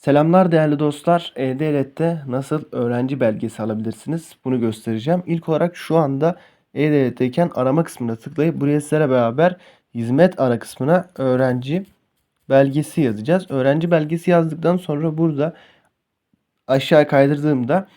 Selamlar değerli dostlar. E-Devlet'te nasıl öğrenci belgesi alabilirsiniz? Bunu göstereceğim. İlk olarak şu anda E-Devlet'teyken arama kısmına tıklayıp buraya sizlerle beraber hizmet ara kısmına öğrenci belgesi yazacağız. Öğrenci belgesi yazdıktan sonra burada aşağı kaydırdığımda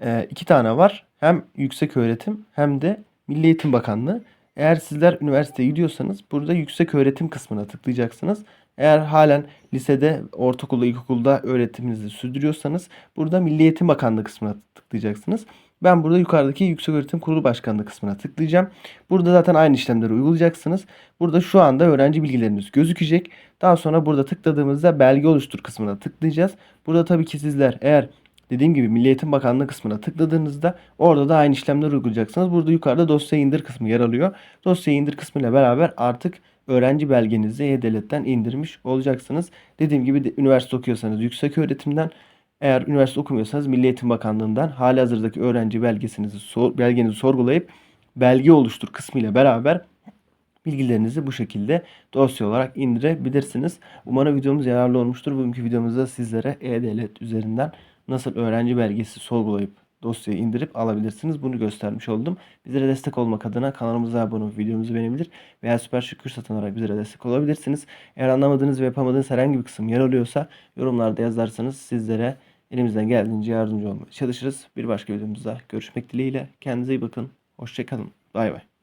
e, iki tane var. Hem yüksek öğretim hem de Milli Eğitim Bakanlığı. Eğer sizler üniversiteye gidiyorsanız burada yüksek öğretim kısmına tıklayacaksınız. Eğer halen lisede, ortaokulda, ilkokulda öğretiminizi sürdürüyorsanız burada Milli Eğitim Bakanlığı kısmına tıklayacaksınız. Ben burada yukarıdaki Yüksek Öğretim Kurulu Başkanlığı kısmına tıklayacağım. Burada zaten aynı işlemleri uygulayacaksınız. Burada şu anda öğrenci bilgileriniz gözükecek. Daha sonra burada tıkladığımızda belge oluştur kısmına tıklayacağız. Burada tabii ki sizler eğer dediğim gibi Milli Eğitim Bakanlığı kısmına tıkladığınızda orada da aynı işlemleri uygulayacaksınız. Burada yukarıda dosya indir kısmı yer alıyor. Dosya indir kısmıyla beraber artık öğrenci belgenizi E-Devlet'ten indirmiş olacaksınız. Dediğim gibi de, üniversite okuyorsanız yüksek öğretimden eğer üniversite okumuyorsanız Milli Eğitim Bakanlığı'ndan hali hazırdaki öğrenci belgesinizi belgenizi sorgulayıp belge oluştur kısmıyla beraber bilgilerinizi bu şekilde dosya olarak indirebilirsiniz. Umarım videomuz yararlı olmuştur. Bugünkü videomuzda sizlere E-Devlet üzerinden nasıl öğrenci belgesi sorgulayıp dosyayı indirip alabilirsiniz. Bunu göstermiş oldum. Bizlere destek olmak adına kanalımıza abone olup videomuzu beğenebilir veya süper şükür satın alarak bizlere destek olabilirsiniz. Eğer anlamadığınız ve yapamadığınız herhangi bir kısım yer alıyorsa yorumlarda yazarsanız sizlere elimizden geldiğince yardımcı olmaya çalışırız. Bir başka videomuzda görüşmek dileğiyle. Kendinize iyi bakın. Hoşçakalın. Bay bay.